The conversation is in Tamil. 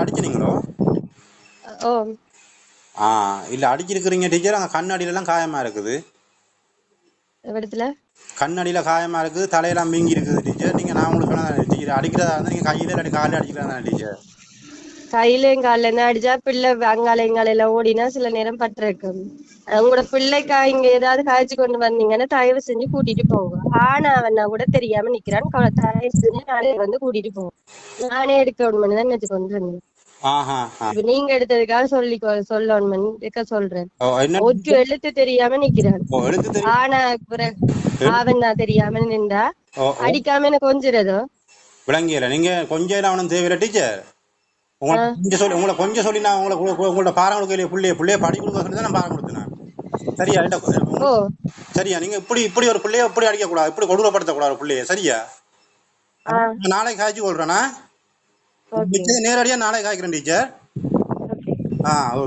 அடிச்சினீங்களோ ஓ. ஆ இல்ல அடிச்சிருக்கிறீங்க டீச்சர். அங்க கண்ணாடியில எல்லாம் காயமா இருக்குது. இடத்துல கண்ணாடியில காயமா இருக்குது தலையெல்லாம் வீங்கி இருக்குது டீச்சர். நீங்க நான் உங்களுக்கு சொன்னேன் டீச்சர். அடிக்கிறதா இருந்தா நீங்க கையில இல்லாட்டி காலில் அடிக்கிறதா டீச்சர்? காலில் இருந்து அடிச்சா பிள்ளை அங்கால எல்லாம் ஓடினா சில நேரம் பட்டிருக்கும். உங்களோட பிள்ளைக்கா இங்க ஏதாவது காய்ச்சி கொண்டு வந்தீங்கன்னா தயவு செஞ்சு கூட்டிட்டு போங்க. ஆனா அவனா கூட தெரியாம நிக்கிறான். தயவு செஞ்சு நாளை வந்து கூட்டிட்டு போங்க நானே எடுக்கணும்னு தான் நினைச்சு கொண்டு இருந்தேன் நீங்க எடுத்ததுக்காக சொல்லி சொல்லணும்னு சொல்றேன். ஒற்று எழுத்து தெரியாம நிக்கிறான். ஆனா ஆவன் நான் தெரியாம நின்றா அடிக்காம எனக்கு கொஞ்சிறதோ? விளங்கியல. நீங்க கொஞ்சம் அவனும் தேவையில்ல டீச்சர் உங்களை கொஞ்சம் சொல்லி உங்களை கொஞ்சம் சொல்லி நான் உங்களை உங்க- உங்களோட பாரம் கொடுக்கலையே பிள்ளைய பிள்ளைய படி கொடுக்க சொல்லி தான் நான் பாரம் கொடுத்தேன். சரியா சரியா நீங்க இப்படி இப்படி ஒரு பிள்ளைய இப்படி அடிக்க கூடாது இப்படி கொடூரப்படுத்த கூடாது பிள்ளைய சரியா? நாளைக்கு காய்ச்சி கொள்றேனா? நேரடியா நாளைக்கு காய்க்கிறேன் டீச்சர். ஆ ஓகே.